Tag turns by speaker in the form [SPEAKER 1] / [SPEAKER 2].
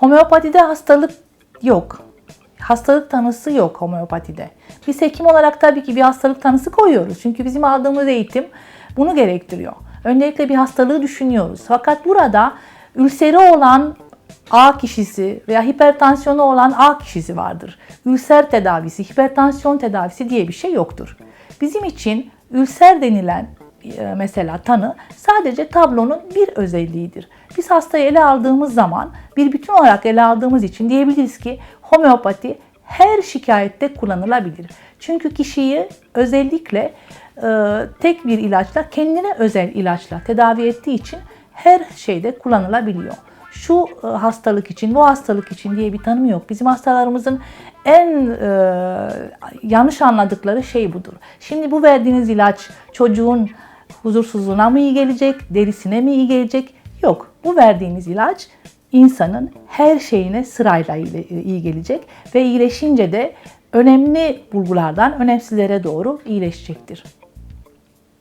[SPEAKER 1] Homeopatide hastalık yok. Hastalık tanısı yok homeopatide. Biz hekim olarak tabii ki bir hastalık tanısı koyuyoruz. Çünkü bizim aldığımız eğitim bunu gerektiriyor. Öncelikle bir hastalığı düşünüyoruz. Fakat burada ülseri olan A kişisi veya hipertansiyonu olan A kişisi vardır. Ülser tedavisi, hipertansiyon tedavisi diye bir şey yoktur. Bizim için ülser denilen e, mesela tanı sadece tablonun bir özelliğidir. Biz hastayı ele aldığımız zaman bir bütün olarak ele aldığımız için diyebiliriz ki homeopati her şikayette kullanılabilir. Çünkü kişiyi özellikle e, tek bir ilaçla kendine özel ilaçla tedavi ettiği için her şeyde kullanılabiliyor. Şu e, hastalık için, bu hastalık için diye bir tanım yok. Bizim hastalarımızın en e, yanlış anladıkları şey budur. Şimdi bu verdiğiniz ilaç çocuğun huzursuzluğuna mı iyi gelecek, derisine mi iyi gelecek? Yok. Bu verdiğiniz ilaç insanın her şeyine sırayla iyi- iyi gelecek ve iyileşince de önemli bulgulardan önemsizlere doğru iyileşecektir.